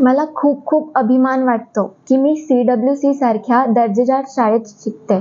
मला खूप खूप अभिमान वाटतो की मी सी डब्ल्यू सी सारख्या दर्जेदार शाळेत शिकते.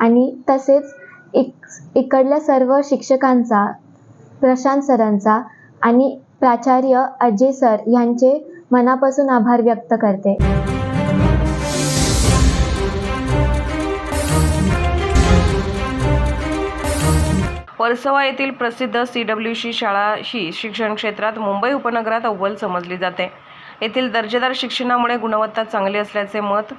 आणि तसेच इक इकडल्या सर्व शिक्षकांचा प्रशांत सरांचा आणि प्राचार्य अजय सर यांचे मनापासून आभार व्यक्त करते. वर्सवा येथील प्रसिद्ध सी डब्ल्यू सी शाळा ही शिक्षण क्षेत्रात मुंबई उपनगरात अव्वल समजली जाते. येथील दर्जेदार शिक्षणामुळे गुणवत्ता चांगली असल्याचे मत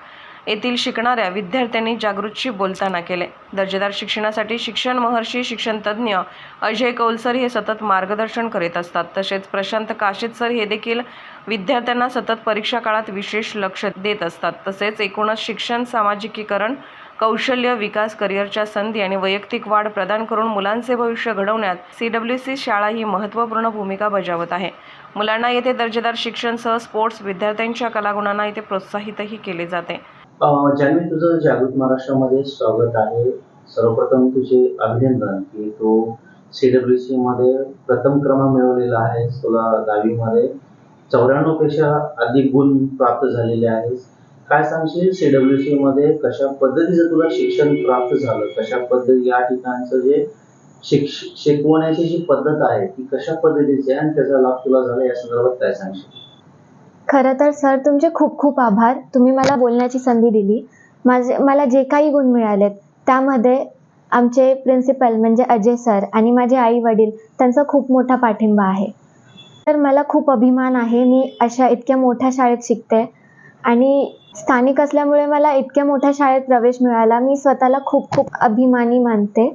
येथील शिकणाऱ्या विद्यार्थ्यांनी जागृतशी बोलताना केले. दर्जेदार शिक्षणासाठी शिक्षण महर्षी शिक्षण तज्ज्ञ अजय कौलसर हे सतत मार्गदर्शन करीत असतात. तसेच प्रशांत काशीत सर हे देखील विद्यार्थ्यांना सतत परीक्षा काळात विशेष लक्ष देत असतात. तसेच एकूणच शिक्षण सामाजिकीकरण कौशल्य विकास करिअरच्या संधी आणि वैयक्तिक वाढ प्रदान करून मुलांचे भविष्य घडवण्यात सी डब्ल्यू सी शाळा ही महत्त्वपूर्ण भूमिका बजावत आहे. मुलांना येथे दर्जेदार शिक्षणसह स्पोर्ट्स विद्यार्थ्यांच्या कलागुणांना येथे प्रोत्साहितही केले जाते. जान्हवी तुझं जागृत महाराष्ट्रामध्ये स्वागत आहे सर्वप्रथम तुझे अभिनंदन की तू सी डब्ल्यू सी मध्ये प्रथम क्रमांक मिळवलेला आहेस तुला दहावीमध्ये चौऱ्याण्णवपेक्षा अधिक गुण प्राप्त झालेले आहेस. काय सांगशील? सीडब्ल्यूसी मध्ये कशा पद्धतीचं तुला शिक्षण प्राप्त झालं? कशा पद्धती या ठिकाणचं जे शिक्ष शिकवण्याची जी पद्धत आहे ती कशा पद्धतीची आहे आणि त्याचा लाभ तुला झाला? या संदर्भात काय सांगशील? खरं तर सर तुमचे खूप खूप आभार. तुम्ही मला बोलण्याची संधी दिली. माझे मला जे काही गुण मिळालेत त्यामध्ये आमचे प्रिन्सिपल म्हणजे अजय सर आणि माझे आई वडील त्यांचा खूप मोठा पाठिंबा आहे. तर मला खूप अभिमान आहे. मी अशा इतक्या मोठ्या शाळेत शिकते. आणि स्थानिक असल्यामुळे मला इतक्या मोठ्या शाळेत प्रवेश मिळाला. मी स्वतःला खूप खूप अभिमानी मानते.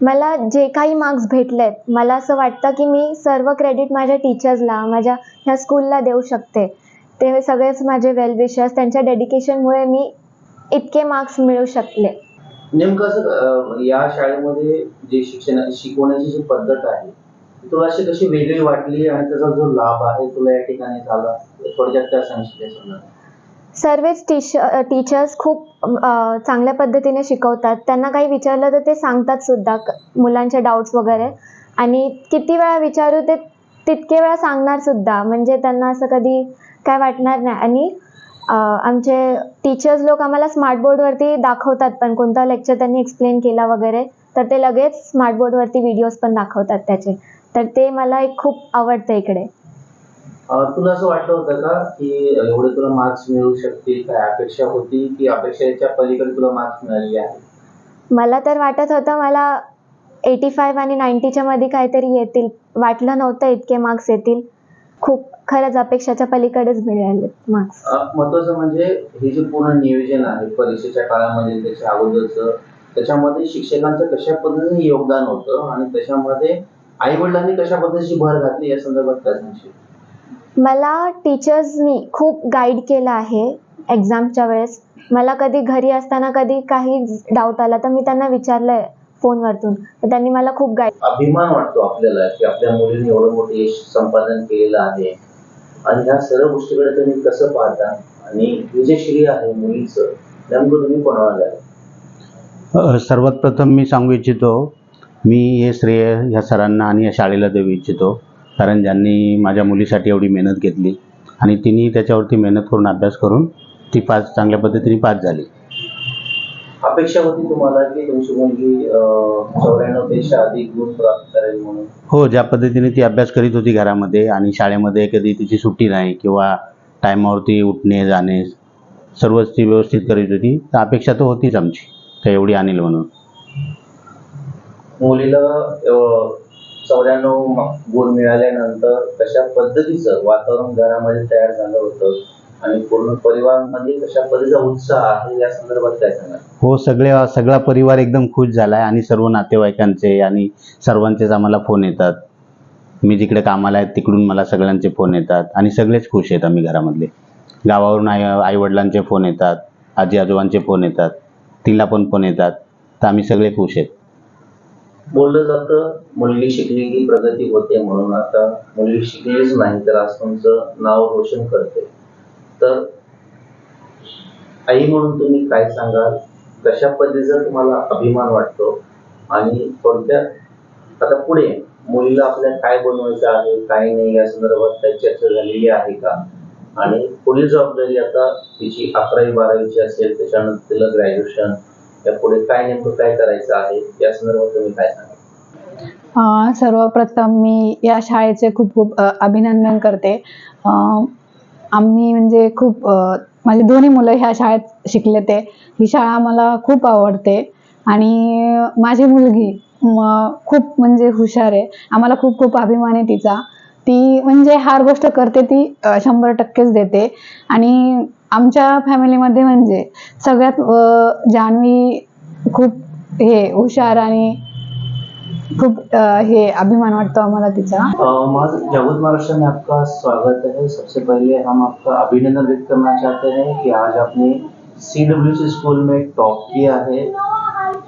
मला जे काही मार्क्स भेटलेत मला असं वाटतं की मी सर्व क्रेडिट माझ्या टीचर्सला माझ्या ह्या स्कूलला देऊ शकते. ते सगळेच माझे वेल विशर्स त्यांच्या डेडिकेशनमुळे मी इतके मार्क्स मिळू शकले. नेमकं असं या शाळेमध्ये जे शिक्षण शिकवण्याची जी पद्धत आहे तुला अशी कशी वेगळी वाटली आणि त्याचा जो लाभ आहे तुला या ठिकाणी झाला? थोडक्यात त्या सांगशील या सर्वच टीच टीचर्स खूप चांगल्या पद्धतीने शिकवतात. त्यांना काही विचारलं तर ते सांगतात सुद्धा क- मुलांचे डाऊट्स वगैरे. आणि किती वेळा विचारू ते तितके वेळा सांगणार सुद्धा. म्हणजे त्यांना असं कधी काय वाटणार नाही. आणि आमचे टीचर्स लोक आम्हाला स्मार्ट बोर्डवरती दाखवतात पण. कोणता लेक्चर त्यांनी एक्सप्लेन केला वगैरे तर ते लगेच स्मार्ट बोर्डवरती व्हिडिओज पण दाखवतात त्याचे. तर ते मला एक खूप आवडतं इकडे. तुला असं वाटलं होतं का की एवढे तुला मार्क्स मिळू शकतील काय अपेक्षा होती की अपेक्षेच्या पलीकडे तुला मार्क्स मिळालेले आहे मला तर वाटत होतं मला एटी फाईव्ह आणि नाईन्टीच्या मध्ये काहीतरी येतील. वाटलं नव्हतं इतके मार्क्स येतील. खूप खरंच अपेक्षाच्या पलीकडेच मिळाले मार्क्स अं, महत्वाचं म्हणजे हे जे पूर्ण नियोजन आहे परीक्षेच्या काळामध्ये त्याच्या अगोदरचं त्याच्यामध्ये शिक्षकांचं कशा पद्धतीने योगदान होतं आणि त्याच्यामध्ये आई वडिलांनी कशा पद्धतीची भर घातली या संदर्भात काय सांगशील? मला टीचर्सनी खूप गाईड केलं आहे एक्झामच्या वेळेस. मला कधी घरी असताना कधी काही डाऊट आला तर मी त्यांना विचारलंय फोनवरतून तर त्यांनी मला खूप गाईड अभिमान वाटतो आपल्याला की आपल्या मुलीने एवढं मोठं यश संपादन केलेलं आहे. आणि ह्या सर्व गोष्टीकडे तुम्ही कसं पाहता? आणि हे जे श्रेय आहे मुलीचं नेमकं तुम्ही कोणाला द्याल? सर्वात प्रथम मी सांगू इच्छितो मी हे श्रेय ह्या सरांना आणि या शाळेला देऊ इच्छितो. कारण ज्यांनी माझ्या मुलीसाठी एवढी मेहनत घेतली आणि तिने त्याच्यावरती मेहनत करून अभ्यास करून ती पास चांगल्या पद्धतीने पास झाली. अपेक्षा होती तुम्हाला की तुमची मुलगी चौऱ्याण्णवपेक्षा अधिक गुण प्राप्त करेल म्हणून? हो ज्या पद्धतीने ती अभ्यास करीत होती घरामध्ये आणि शाळेमध्ये कधी तिची सुट्टी नाही किंवा टायमावरती उठणे जाणे सर्वच ती व्यवस्थित करीत होती तर अपेक्षा तर होतीच आमची का एवढी आणेल म्हणून. मुलीला चौऱ्याण्णव गुण मिळाल्यानंतर कशा पद्धतीचं वातावरण घरामध्ये तयार झालं होतं आणि पूर्ण परिवारामध्ये कशा पद्धतीचा उत्साह आहे या संदर्भात काय सांगा हो सगळे सगळा परिवार एकदम खुश झालाय आणि सर्व नातेवाईकांचे आणि सर्वांचेच आम्हाला फोन येतात. मी जिकडे कामाला आहे तिकडून मला सगळ्यांचे फोन येतात आणि सगळेच खुश आहेत आम्ही घरामधले. गावावरून आई आईवडिलांचे फोन येतात आजी आजोबांचे फोन येतात तिला पण फोन येतात. तर आम्ही सगळे खुश आहेत. बोललं जातं मुलगी शिकली की प्रगती होते म्हणून. आता मुलगी शिकलीच नाही तर आज तुमचं नाव रोशन करते. तर आई म्हणून तुम्ही काय सांगाल? कशा पद्धतीचा तुम्हाला अभिमान वाटतो? आणि थोडक्यात आता पुढे मुलीला आपल्या काय बनवायचं आहे काय नाही या संदर्भात काही चर्चा झालेली आहे का? आणि पुढील जबाबदारी आता तिची अकरावी बारावीची असेल त्याच्यानंतर तिला ग्रॅज्युएशन या पुढे काय नेमकं काय करायचं आहे? या संदर्भात तुम्ही काय सांगा सर्वप्रथम मी या शाळेचे खूप खूप अभिनंदन करते. आम्ही म्हणजे खूप माझे दोन्ही मुलं ह्या शाळेत शिकले ते. ही शाळा मला खूप आवडते. आणि माझी मुलगी खूप म्हणजे हुशार आहे. आम्हाला खूप खूप अभिमान आहे तिचा. ती म्हणजे हर गोष्ट करते ती शंभर टक्केच देते. आणि आमच्या फॅमिलीमध्ये म्हणजे सगळ्यात जान्हवी खूप हे हुशार आणि खूप हे अभिमान वाटतो आम्हाला तिचा. अ, महाराष्ट्र में आपका स्वागत है सबसे पहले हम आपका अभिनंदन व्यक्त करना चाहते हैं कि आज आपने सी स्कूल में टॉप किया है।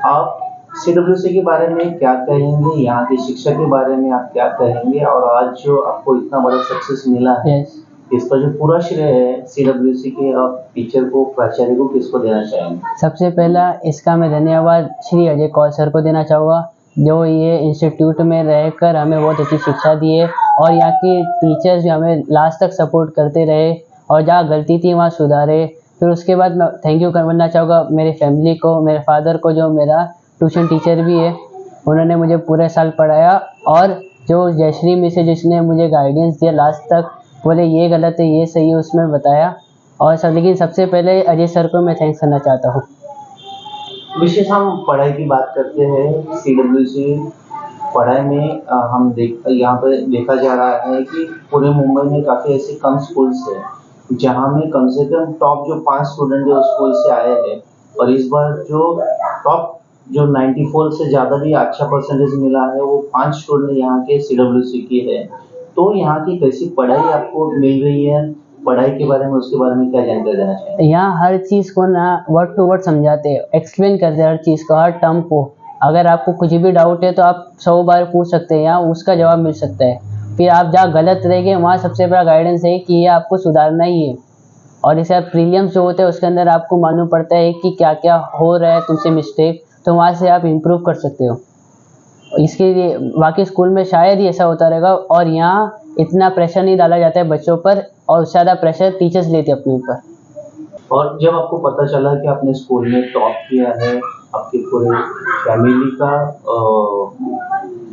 आप सी के बारे में क्या कहेंगे? यहाँ की शिक्षा के बारे में आप क्या कहेंगे? और आज जो आपको इतना बड़ा सक्सेस मिला है यस इसका जो पूरा श्रेय है सी के आप टीचर को प्राचार्य को किसको देना चाहेंगे? सबसे पहला इसका मैं धन्यवाद श्री अजय कौल सर को देना चाहूँगा जो ये इंस्टीट्यूट में रहकर हमें बहुत अच्छी शिक्षा दी है और यहाँ की टीचर्स भी हमें लास्ट तक सपोर्ट करते रहे और जहाँ गलती थी वहाँ सुधारे। फिर उसके बाद मैं थैंक यू करना चाहूँगा मेरी फैमिली को मेरे फादर को जो मेरा ट्यूशन टीचर भी है। उन्होंने मुझे पूरे साल पढ़ाया और जो जयश्री है, जिसने मुझे गाइडेंस दिया लास्ट तक, बोले, ये गलत है, ये सही है, उसमें बताया। और सब, लेकिन सबसे पहले अजय सर को मैं थैंक्स करना चाहता हूँ। विशेष, हम पढ़ाई की बात करते हैं सी डब्ल्यू सी पढ़ाई में हम देख, यहाँ पर देखा जा रहा है कि पूरे मुंबई में काफ़ी ऐसे कम स्कूल्स हैं, जहाँ में कम से कम टॉप जो पाँच स्टूडेंट जो स्कूल से आए हैं। और इस बार जो टॉप जो 94 से ज़्यादा भी अच्छा परसेंटेज मिला है, वो पाँच स्टूडेंट यहाँ के सी डब्ल्यू सी की है। तो यहाँ की कैसी पढ़ाई आपको मिल रही है? पढ़ाई के बारे में, उसके बारे में क्या जानकारी देना चाहिए? यहाँ हर चीज़ को ना वर्ड टू वर्ड समझाते हैं एक्सप्लेन करते हैं हर चीज़ को, हर टर्म को। अगर आपको कुछ भी डाउट है तो आप सौ बार पूछ सकते हैं यहाँ उसका जवाब मिल सकता है। फिर आप जहाँ गलत रहेंगे, वहाँ सबसे बड़ा गाइडेंस है कि ये आपको सुधारना ही है। और जैसे आप जो होते हैं, उसके अंदर आपको मालूम पड़ता है कि क्या क्या हो रहा है, तुमसे मिस्टेक तो वहाँ से आप इम्प्रूव कर सकते हो। इसके लिए बाकी स्कूल में शायद ही ऐसा होता रहेगा और यहाँ इतना प्रेशर नहीं डाला जाता है बच्चों पर और ज़्यादा प्रेशर टीचर्स लेते अपने ऊपर। और जब आपको पता चला कि आपने स्कूल में टॉप किया है आपके पूरे फैमिली का अ,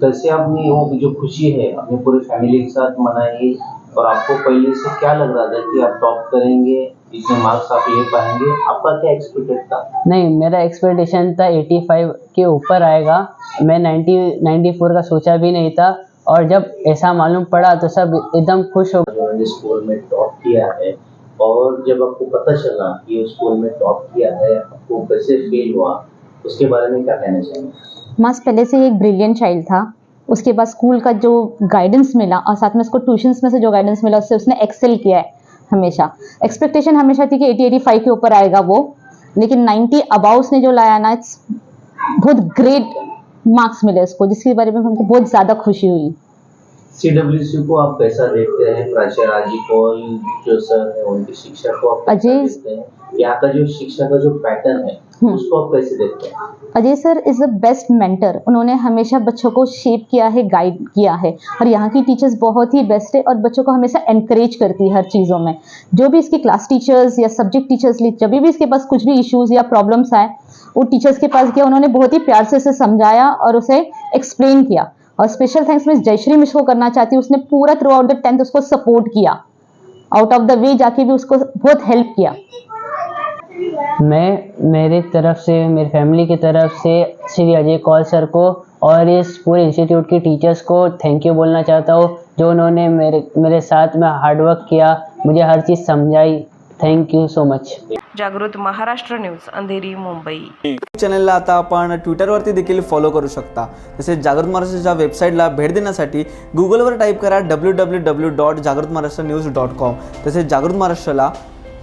कैसे आपने वो जो खुशी है अपने पूरे फैमिली के साथ मनाई और आपको पहले से क्या लग रहा था कि आप टॉप करेंगे? इतने मार्क्स आप ले पाएँगे। आपका क्या एक्सपेक्टेड था? नहीं मेरा एक्सपेक्टेशन था 85 के ऊपर आएगा। मैं 90 94 का सोचा भी नहीं था। और जब ऐसा मालूम पड़ा तो सब एकदम खुश हो उन्होंने स्कूल में टॉप किया है। और जब आपको पता चला कि ये स्कूल में टॉप किया है आपको कैसे फील हुआ उसके बारे में क्या कहना चाहेंगे? मास पहले से ही एक ब्रिलियंट चाइल्ड था। उसके बाद स्कूल का जो गाइडेंस मिला और साथ में उसको ट्यूशन्स में से जो गाइडेंस मिला उससे उसने एक्सेल किया है। हमेशा। एक्सपेक्टेशन हमेशा थी कि 80 85 के ऊपर आएगा वो। लेकिन 90 अबाउ उसने जो लाया ना इट्स बहुत ग्रेट मार्क्स मिले उसको जिसके बारे में हमको बहुत ज़्यादा खुशी हुई। सी को आप कैसा देखते हैं? प्राचार्य जो सर है उनकी शिक्षा को आप अजय- यहाँ का जो शिक्षा का जो पैटर्न है। उसको आप कैसे देखते हैं? Ajay sir is the best mentor उन्होंने हमेशा बच्चों को शेप किया है गाइड किया है। और यहाँ की टीचर्स बहुत ही बेस्ट है और बच्चों को हमेशा एनकरेज करती है हर चीज़ों में। जो भी इसकी क्लास टीचर्स या सब्जेक्ट टीचर्स ली, जब भी इसके पास कुछ भी इश्यूज़ या प्रॉब्लम्स आए, वो टीचर्स के पास गया, उन्होंने बहुत ही प्यार से उसे समझाया और उसे एक्सप्लेन किया। और special thanks miss Jayshree Mishra को करना चाहती हूँ, उसने पूरा थ्रू आउट द टेंथ उसको सपोर्ट किया। आउट ऑफ़ द वे जाके भी उसको बहुत हेल्प किया। मैं मेरी तरफ़ से मेरी फैमिली की तरफ़ से श्री अजय कौल सर को और इस पूरे इंस्टीट्यूट के टीचर्स को थैंक यू बोलना चाहता हूँ जो उन्होंने मेरे मेरे साथ में हार्डवर्क किया मुझे हर चीज़ समझाई। Thank you so much Jagrut Maharashtra news Andheri Mumbai. चॅनलला आता आपण ट्विटरवरती देखील फॉलो करू शकता. तसेच जागृत महाराष्ट्राच्या वेबसाईटला भेट देण्यासाठी गुगलवर टाईप करा W W W dot Jagrut Maharashtra news dot com तसेच जागृत महाराष्ट्राला